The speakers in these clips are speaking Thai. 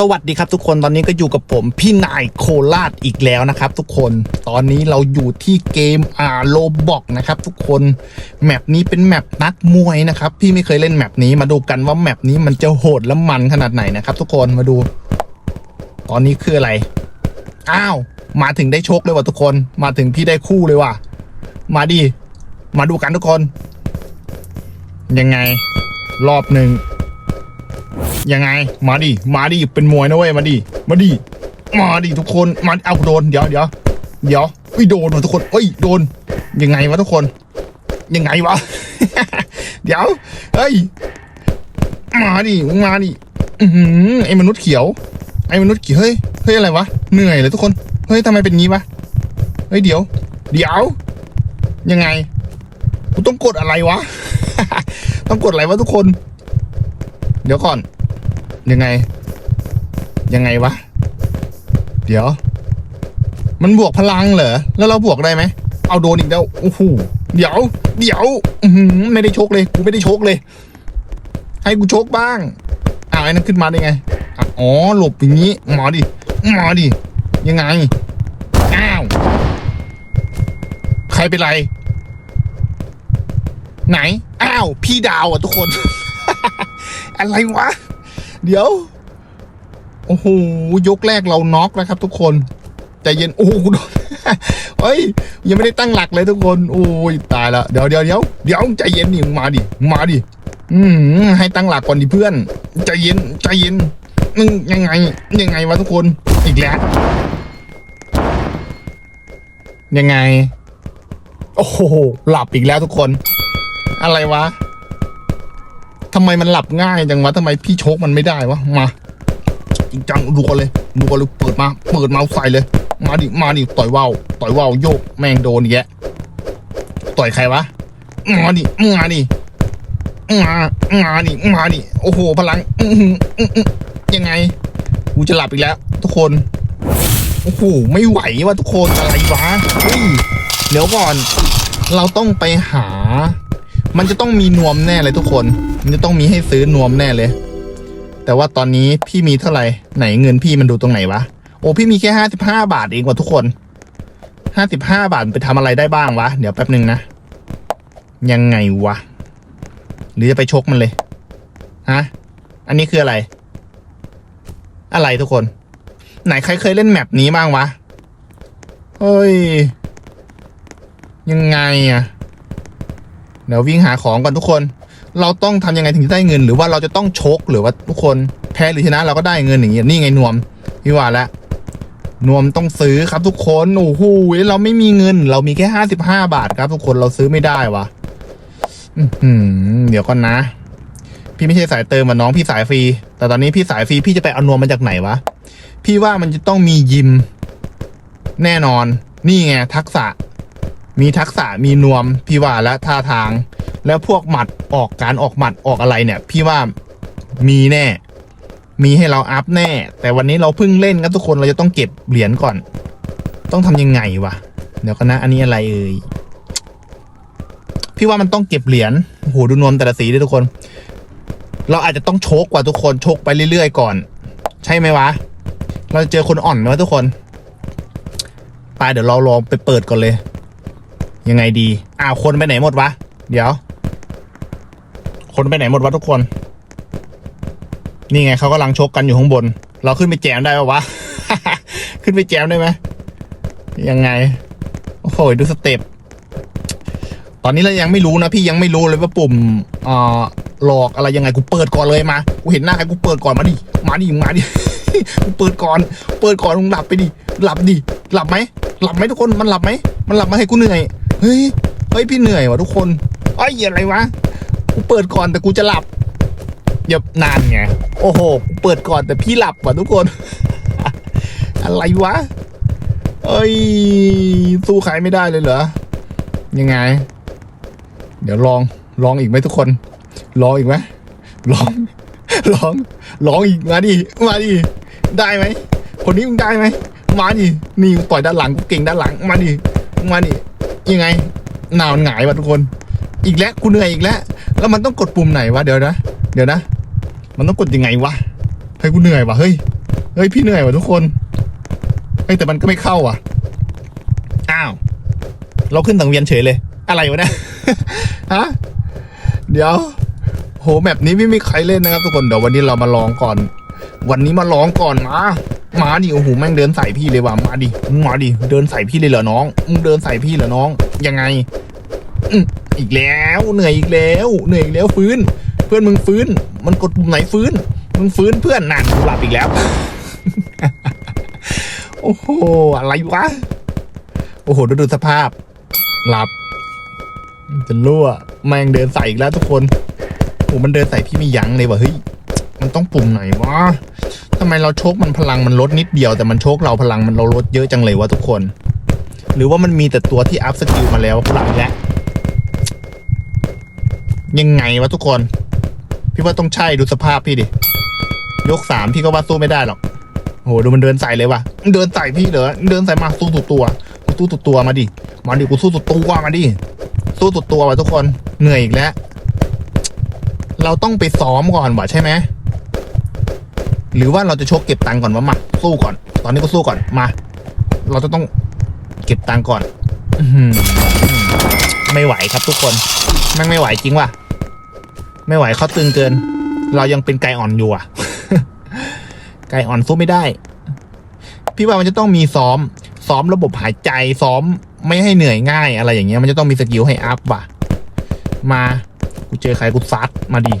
สวัสดีครับทุกคนตอนนี้ก็อยู่กับผมพี่นายโคราชอีกแล้วนะครับ ทุกคนตอนนี้เราอยู่ที่เกมอาโลบอกนะครับ ทุกคนแมปนี้เป็นแมปนักมวยนะครับ พี่ไม่เคยเล่นแมปนี้มาดูกันว่าแมปนี้มันจะโหดและมันขนาดไหนนะครับ ทุกคนมาดู ตอนนี้คืออะไรอ้าวมาถึงได้โชคเลยว่ะทุกคน มาถึงพี่ได้คู่เลยว่ะ มาดิมาดูกันทุกคน ยังไง รอบหนึ่ง ยังไง มาดิ มาดิ เป็นมวยนะเว้ย มาดิ มาดิ มาดิทุกคน มาเอาโดน เดี๋ยวเดี๋ยวเดี๋ยวอุ้ยโดนว่ะทุกคนเอ้ย โดน ยังไงวะทุกคน ยังไงวะ เดี๋ยว เฮ้ย มาดิ มาดิ อือไอ้มนุษย์เขียว ไอ้มนุษย์เขียว เฮ้ย เฮ้ยอะไรวะ เหนื่อยเลยทุกคน เฮ้ยทำไมเป็นงี้วะ เฮ้ยเดี๋ยว เดี๋ยว ยังไง กูต้องกดอะไรวะ ต้องกดอะไรวะทุกคน เดี๋ยวก่อน ยังไง ยังไงวะ เดี๋ยว มันบวกพลังเหรอ แล้วเราบวกได้ไหม เอาโดนอีกแล้ว โอ้โห เดี๋ยว เดี๋ยวอืไม่ได้ชกเลย กูไม่ได้ชกเลย ให้กูชกบ้างอ้าวไอ้นั่นขึ้นมาได้ไง อ๋อ หลบอย่างนี้ หมอดิ หมอดิ ยังไง อ้าว ใครเป็นไร ไหน อ้าว พี่ดาวอะทุกคน อะไรวะ เดี๋ยว โอ้โห ยกแรกเราน็อกนะครับ ทุกคนใจเย็น โอ้โหโดนเฮ้ย ยังไม่ได้ตั้งหลักเลยทุกคน โอ้ย ตายละ เดี๋ยวเดี๋ยวเดี๋ยวเดี๋ยวใจเย็นดิมึงมาดิมึงมาดิ อืมให้ตั้งหลักก่อนดิเพื่อน ใจเย็น ใจเย็นมึงยังไง ยังไงวะทุกคน อีกแล้ว ยังไง โอ้โห หลับอีกแล้วทุกคน อะไรวะ ทำไมมันหลับง่ายจังวะทำไมพี่โชคมันไม่ได้วะมาจริงจังดูกันเลยดูกันเลยเปิดมาเปิดมาใส่เลย มาดิมาดิต่อยว่าวต่อยว่าวโยกแมงโดนี้แยะต่อยใครวะมาดิมาดิมามาดิมาดิโอ้โหพลังอืยังไงกูจะหลับอีกแล้ว ทุกคนโอ้โหไม่ไหวว่ะทุกคนอะไรวะเฮ้ยเดี๋ยวก่อน เราต้องไปหา มันจะต้องมีนวมแน่เลยทุกคน มันจะต้องมีให้ซื้อนวมแน่เลย แต่ว่าตอนนี้พี่มีเท่าไหร่ ไหนเงินพี่มันดูตรงไหนวะ โอ้พี่มีแค่ห้าสิบห้าบาทเองว่ะทุกคนห้าสิบห้าบาทไปทำอะไรได้บ้างวะ เดี๋ยวแป๊บหนึ่งนะ ยังไงวะ หรือจะไปชกมันเลย ฮะ อันนี้คืออะไร อะไรทุกคน ไหนใครเคยเล่นแมปนี้บ้างวะ เฮ้ย ยังไงอะ เดี๋ยววิ่งหาของก่อนทุกคน เราต้องทำยังไงถึงจะได้เงิน หรือว่าเราจะต้องชกหรือว่าทุกคนแพ้หรือชนะเราก็ได้เงินอย่างเงี้ยนี่ไงนวมพี่ว่าแล้วนวมต้องซื้อครับทุกคนโอ้โหเราไม่มีเงิน เรามีแค่ห้าสิบห้าบาทครับ ทุกคนเราซื้อไม่ได้วะอื้อหือเดี๋ยวก่อนนะ พี่ไม่ใช่สายเติมอะน้องพี่สายฟรี แต่ตอนนี้พี่สายฟรีพี่จะไปเอานวมมาจากไหนวะพี่ว่ามันจะต้องมียิม แน่นอน นี่ไงทักษะ มีทักษะมีนวมพี่ว่าและท่าทาง แล้วพวกหมัดออกการออกหมัดออกอะไรเนี่ย พี่ว่ามีแน่ มีให้เราอัพแน่ แต่วันนี้เราเพิ่งเล่นกันทุกคนเราจะต้องเก็บเหรียญก่อน ต้องทำยังไงวะเดี๋ยวกันนะอันนี้อะไรเอ่ยพี่ว่ามันต้องเก็บเหรียญโหดูนวมแต่ละสีด้วยทุกคน เราอาจจะต้องโชกกว่าทุกคนโชกไปเรื่อยๆก่อน ใช่ไหมวะ เราจะเจอคนอ่อนไหมทุกคน ไปเดี๋ยวเราลองไปเปิดก่อนเลย ยังไงดีอ้าวคนไปไหนหมดวะ เดี๋ยว คนไปไหนหมดวะทุกคน นี่ไงเขากำลังชกกันอยู่ข้างบน เราขึ้นไปแจมได้ปะวะ ขึ้นไปแจมได้ไหมยังไง โอ้โหดูสเต็ปตอนนี้เรายังไม่รู้นะพี่ยังไม่รู้เลยว่าปุ่มเอ่อหลอกอะไรยังไงกูเปิดก่อนเลยมากูเห็นหน้าใครกูเปิดก่อนมาดิมาดิมาดิกูเปิดก่อน เปิดก่อนมึงหลับไปดิหลับดิหลับไหมหลับไหมทุกคนมันหลับไหมมันหลับมาให้กูเหนื่อย เฮ้ย เฮ้ย พี่เหนื่อยว่ะทุกคนไอ้ยอะไรวะ กูเปิดก่อนแต่กูจะหลับอย่านานไง โอ้โห กูเปิดก่อนแต่พี่หลับว่ะทุกคน อะไรวะ เอ้ย สู้ใครไม่ได้เลยเหรอ ยังไง เดี๋ยวลอง ลองอีกไหมทุกคน ลองอีกไหมลอง ลอง ลองอีก มาดิ มาดิ ได้ไหม คนนี้มึงได้ไหม มาดิ นี่ต่อยด้านหลังกูเก่งด้านหลัง มาดิ มาดิ ยังไงหนาวหงายว่ะทุกคน อีกแล้วกูเหนื่อยอีกแล้ว แล้วมันต้องกดปุ่มไหนวะเดี๋ยวนะ เดี๋ยวนะ มันต้องกดยังไงวะเฮ้ยกูเหนื่อยว่ะเฮ้ยเฮ้ยพี่เหนื่อยว่ะทุกคนเฮ้ยแต่มันก็ไม่เข้าอะอ้าว เราขึ้นสังเวียนเฉยเลย อะไรวะเนี่ยฮะเดี๋ยว โหแบบนี้ไม่มีใครเล่นนะครับทุกคนเดี๋ยววันนี้เรามาลองก่อน วันนี้มาลองก่อนมา มาดิโอ้โหแม่งเดินใส่พี่เลยว่ะมาดิมึงมาดิเดินใส่พี่เลยเหรอน้องมึงเดินใส่พี่เหรอน้อง ยังไงอืมอีกแล้วเหนื่อยอีกแล้วเหนื่อยอีกแล้วฟื้น เพื่อนมึงฟื้น มันกดปุ่มไหนฟื้น มึงฟื้นเพื่อนนั่นกูหลับอีกแล้ว โอ้โหอะไรวะโอ้โหดูดูสภาพ หลับจะรั่วแม่งเดินใส่อีกแล้วทุกคนโอ้มันเดินใส่พี่ไม่ยั้งเลยว่ะเฮ้ย มันต้องปุ่มไหนวะทำไมเราโชคมันพลังมันลดนิดเดียวแต่มันโชคเราพลังมันเราลดเยอะจังเลยวะทุกคน หรือว่ามันมีแต่ตัวที่อัพสกิลมาแล้วพลังแล้วยังไงวะทุกคน พี่ว่าต้องใช่ดูสภาพพี่ดิ ยกสามพี่ก็ว่าสู้ไม่ได้หรอกโหดูมันเดินใส่เลยวะเดินใส่พี่เหรอเดินใส่มาสู้สุดตัวกูสู้สุดตัวมาดิมาดิกูสู้สุดตัวมาดิสู้สุดตัววะทุกคนเหนื่อยอีกแล้ว เราต้องไปซ้อมก่อนวะใช่ไหม หรือว่าเราจะโชกเก็บตังค์ก่อนวะมาสู้ก่อน ตอนนี้ก็สู้ก่อนมา เราจะต้องเก็บตังค์ก่อนอไม่ไหวครับทุกคนแม่งไม่ไหวจริงว่ะไม่ไหวเขาตึงเกิน เรายังเป็นไก่อ่อนอยู่อะ ไก่อ่อนสู้ไม่ได้ พี่ว่ามันจะต้องมีซ้อม ซ้อมระบบหายใจซ้อมไม่ให้เหนื่อยง่ายอะไรอย่างเงี้ยมันจะต้องมีสกิลให้อัพว่ะ มากูเจอใครกูซัดมาดิ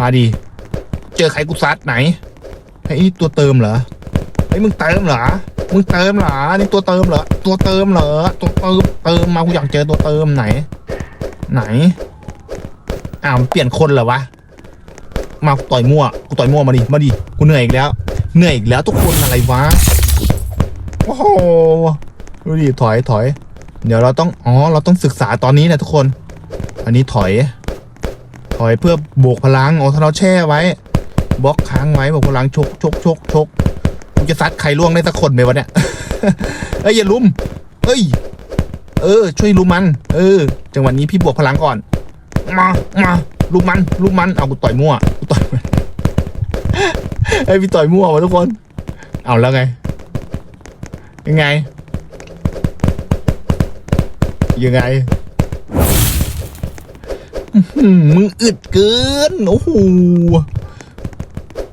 มาดิเจอใครกูซัดไหน ไอ้ตัวเติมเหรอไอ้มึงเติมเหรอมึงเติมเหรอนี่ตัวเติมเหรอตัวเติมเหรอตัวเติมเติมมากูอยากเจอตัวเติมไหน ไหนอ้าวเปลี่ยนคนเหรอวะมาต่อยมั่วกูต่อยมั่วมาดิมาดิกูเหนื่อยอีกแล้ว เหนื่อยอีกแล้วทุกคนอะไรวะโอ้โหดูดิถอยถอย เดี๋ยวเราต้องอ๋อเราต้องศึกษาตอนนี้นะทุกคน อันนี้ถอย ถอยเพื่อบวกพลังอ๋อถ้าเราแช่ไว้ บล็อกค้างไว้บวกพลังชกชกชกชกกูจะซัดใครล่วงได้สักคนไหมวะเนี่ยเอ้ยอย่าลุมเอ้ย เออ ช่วยลุมมัน เออ จังหวะนี้พี่บวกพลังก่อน มามาลุมมันลุมมันเอากูต่อยมั่วกูต่อยมันไอพี่ต่อยมั่ววะทุกคน เอาแล้วไง ยังไง ยังไงมึงอึดเกิน โอ้โห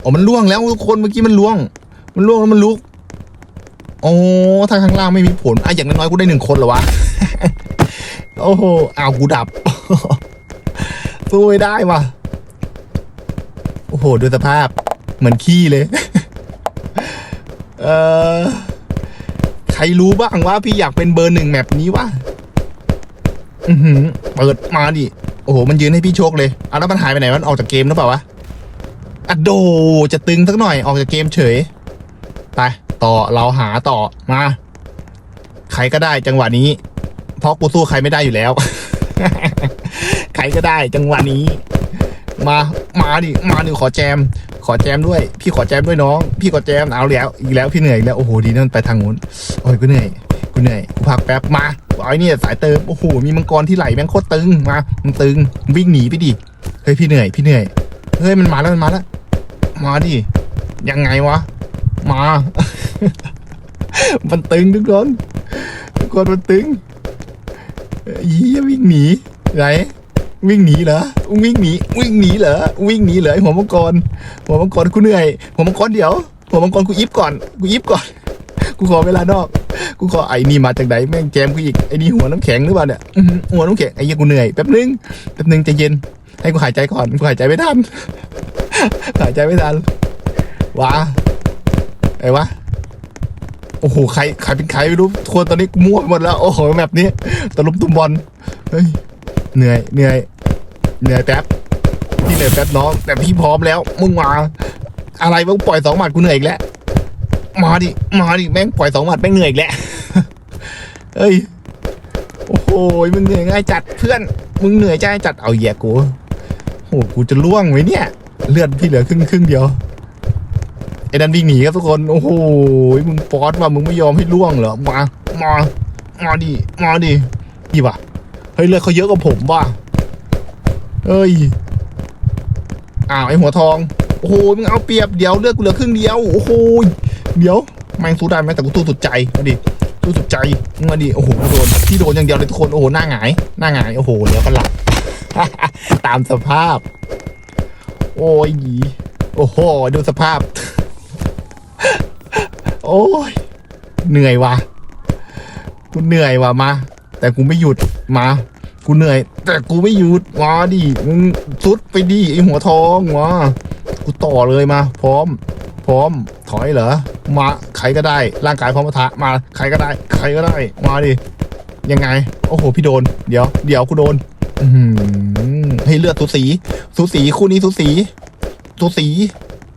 อ๋อมันล่วงแล้วทุกคนเมื่อกี้มันล่วง มันล่วงแล้วมันลุกโอ้ทางข้างล่างไม่มีผลอะอย่างน้อยๆกูได้หนึ่งคนเหรอวะโอ้โหอ้าวกูดับสู้ไม่ได้ว่ะโอ้โหดูสภาพเหมือนขี้เลย เออใครรู้บ้างว่าพี่อยากเป็นเบอร์หนึ่งแมปนี้วะอือหือเปิดมาดิโอ้โหมันยืนให้พี่โชคเลยอะแล้วมันหายไปไหนมันออกจากเกมหรือเปล่าวะ อะโดจะตึงสักหน่อยออกจากเกมเฉย ไป ต่อเราหาต่อมา ใครก็ได้จังหวะนี้ เพราะกูสู้ใครไม่ได้อยู่แล้ว ใครก็ได้จังหวะนี้ มามาดิมาดิขอแจม ขอแจมด้วย พี่ขอแจมด้วยน้อง พี่ขอแจมเอาแล้ว อีกแล้วพี่เหนื่อยอีกแล้วโอ้โหดีนั่นไปทางนู้นโอ้ยกูเหนื่อยกูเหนื่อยกูพักแป๊บมาเอาไอ้นี่สายเติมโอ้โหมีมังกรที่ไหลแม่งโคตรตึงมามึงตึงวิ่งหนีไปดิเฮ้ยพี่เหนื่อยพี่เหนื่อยเฮ้ยมันมาแล้วมันมาแล้ว มาดิ ยังไงวะ มา มันตึงทุกคน ทุกคนมันตึงยี่วิ่งหนีไหนวิ่งหนีเหรอ วิ่งหนี วิ่งหนีเหรอ วิ่งหนีเหรอไอหัวมังกร หัวมังกรกูเหนื่อย หัวมังกรเดี๋ยว หัวมังกรกูอิฟก่อน กูอิฟก่อน กูขอเวลานอก กูขอไอ้นี่มาจากไหนแม่งแจมกูอีก ไอ้นี่หัวน้ำแข็งหรือเปล่าเนี่ยหัวน้ำแข็งไอ้เหี้ยกูเหนื่อยแป๊บนึง แป๊บนึงใจเย็น ให้กูหายใจก่อน กูหายใจไม่ทัน หายใจไม่ทันว้าไอ้วะโอ้โหใครใครเป็นใครไม่รู้ทุกคนตอนนี้มั่วไปหมดแล้ว โอ้โหแบบนี้ตะลุมตุมบอลเฮ้ยเหนื่อยเหนื่อยเหนื่อยแป๊บพี่เหนื่อยแป๊บน้อง แต่พี่พร้อมแล้วมึงมา อะไรมึงปล่อยสองหมัดกูเหนื่อยอีกแล้วมาดิมาดิแม่งปล่อยสองหมัดแม่งเหนื่อยอีกแล้วเฮ้ยโอ้โหมึงเหนื่อยง่ายจัดเพื่อนมึงเหนื่อยใจจัดเอาแย่กูโอ้โหกูจะล่วงไหมเนี่ย เลือดพี่เหลือครึ่งครึ่งเดียวไอ้ดันวิ่งหนีครับทุกคนโอ้โหมึงป๊อตว่ามึงไม่ยอมให้ล่วงเหรอมามามาดิมาดินี่ว่ะเฮ้ยเลือดเขาเยอะกว่าผมว่ะเฮ้ยอ้าวไอ้หัวทองโอ้โหมึงเอาเปรียบเดี๋ยวเลือดกูเหลือครึ่งเดียวโอ้โหเดี๋ยวแม่งสู้ได้ไหมแต่กูสู้สุดใจมาดิสู้สุดใจมาดิโอ้โหโดนพี่โดนอย่างเดียวเลยทุกคนโอ้โหหน้าหงายหน้าหงายโอ้โหเหลือก็หลับตามสภาพ โอ้ยโอ้โห ดูสภาพ โอ้ย เหนื่อยว่ะ กูเหนื่อยว่ะมา แต่กูไม่หยุดมา กูเหนื่อย แต่กูไม่หยุดมาดิมึงสุดไปดิไอหัวทองมากูต่อเลยมา พร้อม พร้อม ถอยเหรอ มาใครก็ได้ ร่างกายพร้อมปะทะมาใครก็ได้ ใครก็ได้ มาดิ ยังไง โอ้โห พี่โดน เดี๋ยว เดี๋ยวกูโดน อือหือ ให้เลือดสูสีสูสีคู่นี้สูสีสูสี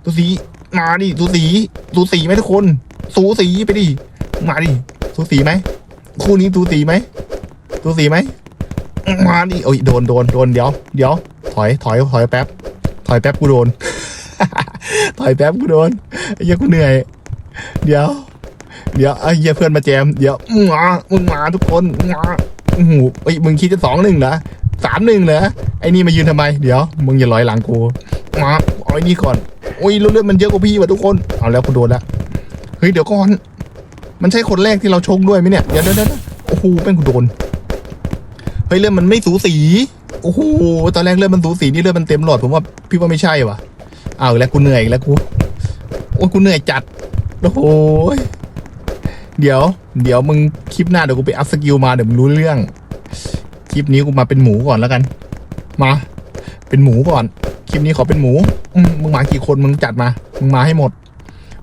สูสีมาดิสูสีสูสีไหมทุกคน สูสีไปดิมาดิสูสีไหมคู่นี้สูสีไหมสูสีไหมมาดิโอ้ยโดนโดนโดนเดี๋ยวเดี๋ยวถอยถอยถอยแป๊บ ถอยแป๊บกูโดน ถอยแป๊บกูโดนไอ้เหี้ยกูเหนื่อย เดี๋ยว เดี๋ยวไอ้เหี้ยเพื่อนมาแจม เดี๋ยวมึงมามึงมาทุกคนมาโอ้โหเอ้มึงคิดจะสองหนึ่งเหรอ สามหนึ่งเหรอไอ้นี่มายืนทำไม เดี๋ยว มึงอย่าลอยหลังกูมาเอาไอ้นี่ก่อนโอ้ยเลือดมันเยอะกว่าพี่ว่ะทุกคนเอาแล้วกูโดนแล้วเฮ้ยเดี๋ยวก่อน มันใช่คนแรกที่เราชงด้วยไหมเนี่ยเดี๋ยวเดี๋ยวโอ้โหเป็นกูโดนเฮ้ยเลือดมันไม่สูสีโอ้โหตอนแรกเลือดมันสูสีนี่เลือดมันเต็มหลอดผมว่าพี่ว่าไม่ใช่ว่ะเอาแล้วกูเหนื่อยแล้วกูโอ้ยกูเหนื่อยจัดโอ้โหยเดี๋ยว เดี๋ยวมึงคลิปหน้าเดี๋ยวกูไปอัพสกิลมาเดี๋ยวมึงรู้เรื่อง คลิปนี้กูมาเป็นหมูก่อนแล้วกัน มา เป็นหมูก่อน คลิปนี้ขอเป็นหมูอืมึงมากี่คนมึงจัดมา มึงมาให้หมด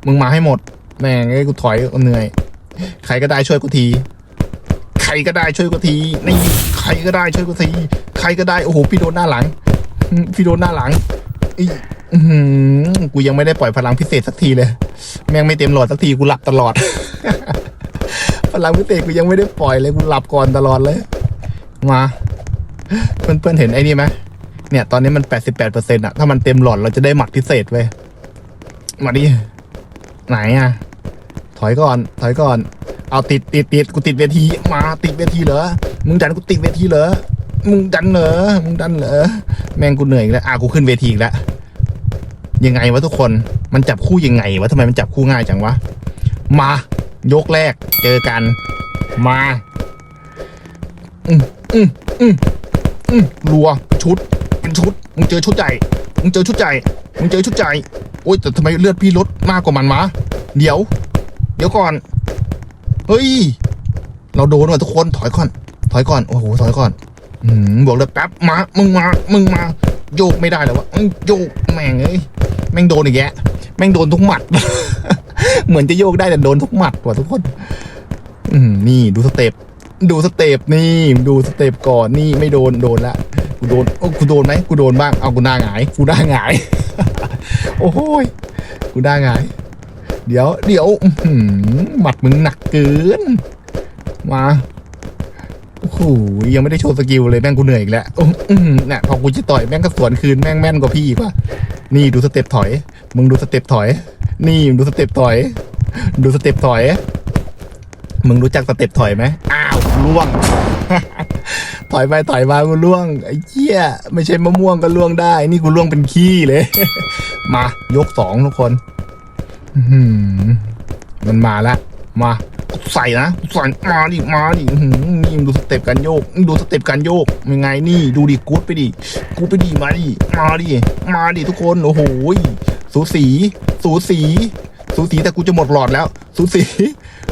มึงมาให้หมดแม่งไอ้กูถอยกูเหนื่อย ใครก็ได้ช่วยกูที ใครก็ได้ช่วยกูทีนี่ใครก็ได้ช่วยกูที ใครก็ได้โอ้โหพี่โดนหน้าหลังพี่โดนหน้าหลังอือหือกูยังไม่ได้ปล่อยพลังพิเศษสักทีเลย แม่งไม่เต็มหลอดสักทีกูหลับตลอด พลังพิเศษกูยังไม่ได้ปล่อยเลยกูหลับก่อนตลอดเลย มาเพื่อนเพื่อนๆเห็นไอ้นี่ไหมเนี่ย ตอนนี้มันแปดสิบแปดเปอร์เซ็นต์อะถ้ามันเต็มหลอดเราจะได้หมัดพิเศษเว้ยมาดิไหนอะถอยก่อน ถอยก่อน เอาติดติดติดกูติดเวที มาติดเวทีเหรอ มึงดันกูติดเวทีเหรอ มึงดันเหรอ มึงดันเหรอ แม่งกูเหนื่อยแล้วอะกูขึ้นเวทีอีกแล้ว ยังไงวะทุกคน มันจับคู่ยังไงวะทำไมมันจับคู่ง่ายจังวะ มา ยกแรก เจอกัน มา อืม อืมอืมอืมรัวชุด เป็นชุด มึงเจอชุดใหญ่มึงเจอชุดใหญ่มึงเจอชุดใหญ่โอ๊ยแต่ทำไมเลือดพี่ลดมากกว่ามันวะเดี๋ยว เดี๋ยวก่อน เฮ้ย เราโดนว่ะทุกคนถอยก่อน ถอยก่อน โอ้โห ถอยก่อน อืมบอกเลยแป๊บมา มึงมา มึงมา โยกไม่ได้แล้ววะโยกแม่งเอ้ย แม่งโดนอีกแยะ แม่งโดนทุกหมัด เหมือนจะโยกได้แต่โดนทุกหมัดว่ะทุกคน อืมนี่ดูสเต็ป ดูสเต็ปนี่ดูสเต็ปก่อนนี่ไม่โดนโดนละกูโดนโอ้กูโดนไหมกูโดนบ้างเอากูหน้าหงายกูหน้าหงาย โอ้โหยกูหน้าหงาย เดี๋ยวเดี๋ยวหือหมัดมึงหนักเกิน มาโอ้โหยังไม่ได้โชว์สกิลเลยแม่งกูเหนื่อยอีกแล้วโอ้เนี่ยพอกูจะต่อยแม่งก็สวนคืนแม่งแม่นกว่าพี่อีกว่านี่ดูสเต็ปถอย มึงดูสเต็ปถอย นี่ดูสเต็ปถอย ดูสเต็ปถอย มึงรู้จักสเต็ปถอยไหมอ้าว ล่วง ถอยไปถอยมากูล่วงไอ้เหี้ยไม่ใช่มะม่วงก็ล่วงได้ นี่กูล่วงเป็นขี้เลย มายกสองทุกคนมันมาล้วมาใส่นะใส่มาดิมาดินี่ดูสเต็ปการโยกดูสเต็ปการโยกยังไงนี่ดูดิกูดไปดิกูดไปดิมาดิมาดิมาดิทุกคนโอ้โหสูสี สูสีสูสีแต่กูจะหมดหลอดแล้ว สูสี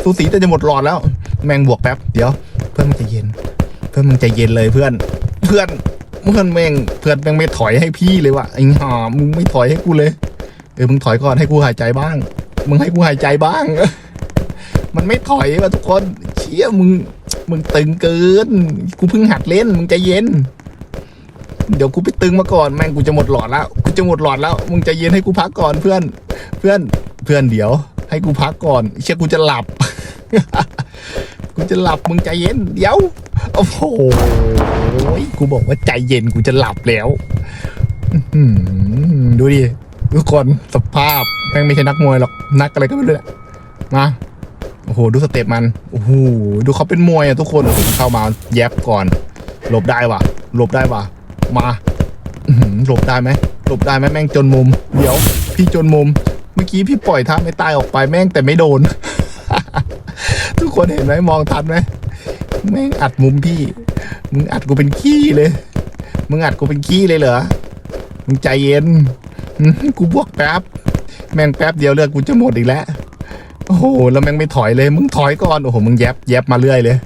สูสีแต่จะหมดหลอดแล้ว แมงบวกแป๊บ เดี๋ยว เพื่อนมันใจเย็น เพื่อนมึงใจเย็นเลยเพื่อน เพื่อนเพื่อนแม่งเพื่อนแม่งไม่ถอยให้พี่เลยว่ะไอ้ห่ามึงไม่ถอยให้กูเลยเออมึงถอยก่อนให้กูหายใจบ้าง มึงให้กูหายใจบ้าง มันไม่ถอยว่ะทุกคนเชี่ยมึงมึงตึงเกิน กูเพิ่งหัดเล่น มึงใจเย็น เดี๋ยวกูไปตึงมาก่อนแม่งกูจะหมดหลอดแล้วกูจะหมดหลอดแล้ว มึงใจเย็นให้กูพักก่อนเพื่อน เพื่อนเพื่อนเดี๋ยว ให้กูพักก่อน เชี่ยกูจะหลับ กูจะหลับมึงใจเย็น เดี๋ยว โอ้โหกูบอกว่าใจเย็นกูจะหลับแล้วดูดิทุกคนสภาพแม่งไม่ใช่นักมวยหรอกนักอะไรก็ไม่รู้แหละมาโอ้โห ดูสเต็ปมันโอ้โหดูเขาเป็นมวยอะทุกคนเข้ามาแยบก่อนหลบได้ว่ะหลบได้ว่ะ มาหลบได้ไหมหลบได้ไหมแม่งจนมุม เดี๋ยว พี่จนมุม เมื่อกี้พี่ปล่อยท่าไม่ตายออกไปแม่งแต่ไม่โดน คนเห็นไหมมองทันไหมแม่งอัดมุมพี่ มึงอัดกูเป็นขี้เลย มึงอัดกูเป็นขี้เลยเหรอ มึงใจเย็น กูบวกแป๊บ แม่งแป๊บเดียวเลือดกูจะหมดอีกแล้ว โอ้โห แล้วแม่งไม่ถอยเลย มึงถอยก่อน โอ้โห มึงแยบแยบมาเรื่อยเลย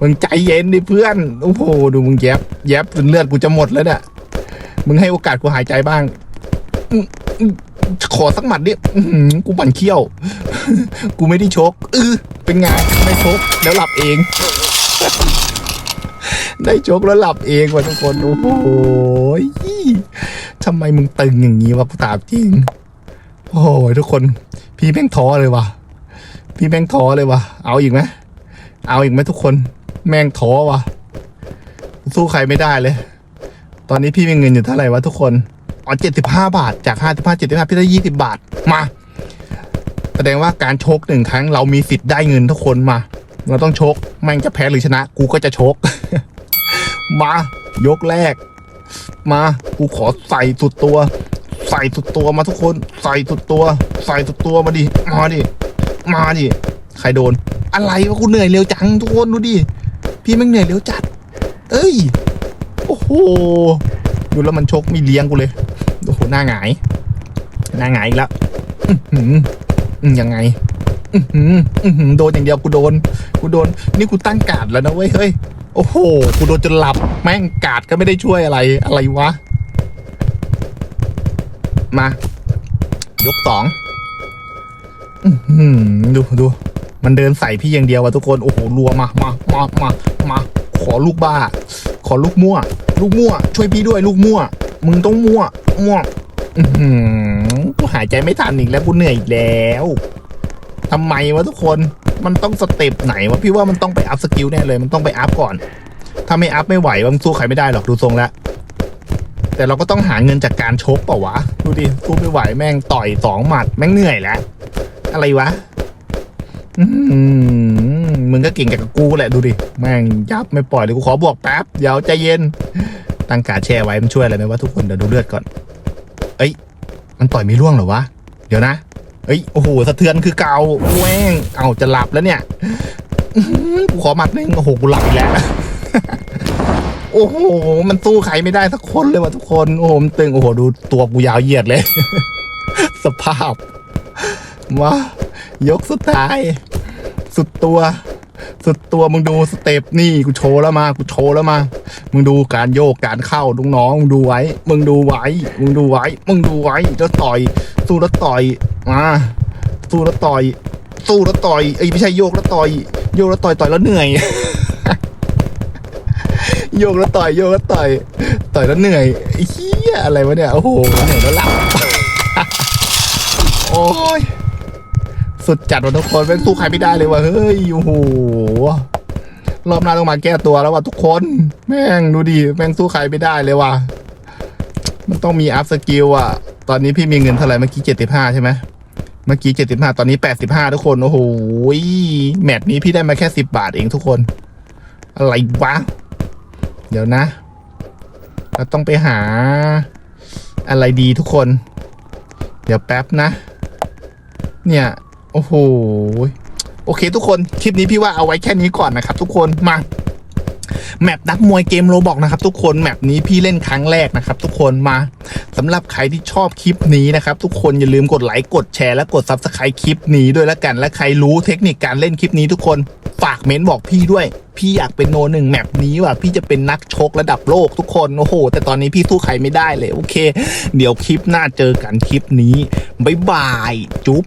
มึงใจเย็นดิเพื่อน โอ้โห ดูมึงแยบแยบจนเลือดกูจะหมดแล้วเนี่ย มึงให้โอกาสกูหายใจบ้าง ขอสักหมัดดิกูบั่นเคี้ยว กูไม่ได้ชกเออเป็นไงไม่ชกแล้วหลับเอง ได้ชกแล้วหลับเองว่ะทุกคนโอ้โหทำไมมึงตึงอย่างนี้วะกูถามจริง โอ้โหทุกคน พี่แม่งท้อเลยว่ะ พี่แม่งท้อเลยว่ะ เอาอีกไหมเอาอีกไหมทุกคน แม่งท้อว่ะ สู้ใครไม่ได้เลย ตอนนี้พี่มีเงินอยู่เท่าไหร่วะทุกคน อ๋อเจ็ดสิบห้าบาท จากห้าสิบห้าเจ็ดสิบห้าพี่ได้ยี่สิบาท มา แสดงว่าการชกหนึ่งครั้งเรามีสิทธิ์ได้เงินทุกคนมา เราต้องชกแม่งจะแพ้หรือชนะ กูก็จะชก มา ยกแรก มา กูขอใส่สุดตัว ใส่สุดตัวมาทุกคน ใส่สุดตัว ใส่สุดตัวมาดิ มาดิ มาดิ ใครโดน อะไรวะกูเหนื่อยเร็วจังทุกคนดูดิ พี่แม่งเหนื่อยเร็วจัด เอ้ย โอ้โหดูแล้วมันชกมีเลี้ยงกูเลย หหน้าหงาย หน้าหงายอีกแล้วยังไงอืโดนอย่างเดียวกูโดน กูโดน นี่กูตั้งกาดแล้วนะเว้ยเฮ้ยโอ้โหกูโดนจนหลับ แม่งกาดก็ไม่ได้ช่วยอะไรอะไรวะ มา ยกสองดูดูมันเดินใส่พี่อย่างเดียวอะทุกคนโอ้โหรัวมามามามามาขอลูกบ้า ขอลูกมั่ว ลูกมั่ว ช่วยพี่ด้วยลูกมั่ว มึงต้องมั่ว มั่ว อือหือกูหายใจไม่ทันอีกแล้วกูเหนื่อยอีกแล้วทำไมวะทุกคนมันต้องสเต็ปไหนวะพี่ว่ามันต้องไปอัพสกิลแน่เลย มันต้องไปอัพก่อน ถ้าไม่อัพไม่ไหวมันสู้ใครไม่ได้หรอกดูทรงแล้วแต่เราก็ต้องหาเงินจากการชกเปล่าวะ ดูดิสู้ไม่ไหวแม่งต่อยสองหมัดแม่งเหนื่อยแล้ว อะไรวะ อืมมึงก็เก่งกับกูแหละดูดิ แม่งยับไม่ปล่อยเลยกูขอบวกแป๊บ เดี๋ยวใจเย็น ตั้งการแช่ไว้มันช่วยอะไรไหมวะทุกคนเดี๋ยวดูเลือดก่อน เอ้ย มันต่อยไม่ร่วงเหรอวะ เดี๋ยวนะ เอ้ย โอ้โห สะเทือนคือเกาแม่งเอาจะหลับแล้วเนี่ยกูขอหมัดหนึง โอ้โห กูหลับอีกแล้ว โอ้โห มันสู้ใครไม่ได้สักคนเลยวะทุกคน โอ้โห มันตึง โอ้โห ดูตัวกูยาวเหยียดเลย สภาพ มายกสุดท้าย สุดตัว สุดตัวมึงดูสเต็ปนี่กูโชว์แล้วมากูโชว์แล้วมา มึงดูการโยกการเข้าลูกน้องมึงดูไว้ มึงดูไว้ มึงดูไว้ มึงดูไว้แล้วต่อย สู้แล้วต่อยมาสู้แล้วต่อย สู้แล้วต่อยเอ้ไม่ใช่โยกแล้วต่อย โยกแล้วต่อยต่อยแล้วเหนื่อย โยกแล้วต่อยโยกแล้วต่อย ต่อยแล้วเหนื่อยเหี้ยอะไรวะเนี่ยโอ้โหเหนื่อยแล้วหลับโอ้ย สุดจัดว่ะทุกคนแม่งสู้ใครไม่ได้เลยว่ะเฮ้ยโอ้โหรอบหน้าต้องมาแก้ตัวแล้วว่ะทุกคน แม่งดูดิแม่งสู้ใครไม่ได้เลยว่ะมันต้องมีอัพสกิลอะ ตอนนี้พี่มีเงินเท่าไหร่เมื่อกี้เจ็ดสิบห้าใช่ไหมเมื่อกี้เจ็ดสิบห้าตอนนี้แปดสิบห้าทุกคนโอ้โหแมตช์นี้พี่ได้มาแค่สิบบาทเองทุกคน อะไรวะเดี๋ยวนะเราต้องไปหาอะไรดีทุกคน เดี๋ยวแป๊บนะ เนี่ย โอ้โหโอเค ทุกคนคลิปนี้พี่ว่าเอาไว้แค่นี้ก่อนนะครับ ทุกคนมาแมปนักมวยเกมโรบอกนะครับ ทุกคนแมปนี้พี่เล่นครั้งแรกนะครับ ทุกคนมาสำหรับใครที่ชอบคลิปนี้นะครับ ทุกคนอย่าลืมกดไลค์กดแชร์และกดซับสไครต์คลิปนี้ด้วยแล้วกัน และใครรู้เทคนิคการเล่นคลิปนี้ทุกคนฝากเม้นบอกพี่ด้วย พี่อยากเป็นโนหนึ่งแมปนี้ว่ะพี่จะเป็นนักชกระดับโลกทุกคนโอ้โห แต่ตอนนี้พี่สู้ใครไม่ได้เลยโอเค เดี๋ยวคลิปหน้าเจอกันคลิปนี้บ๊ายบายจุ๊บ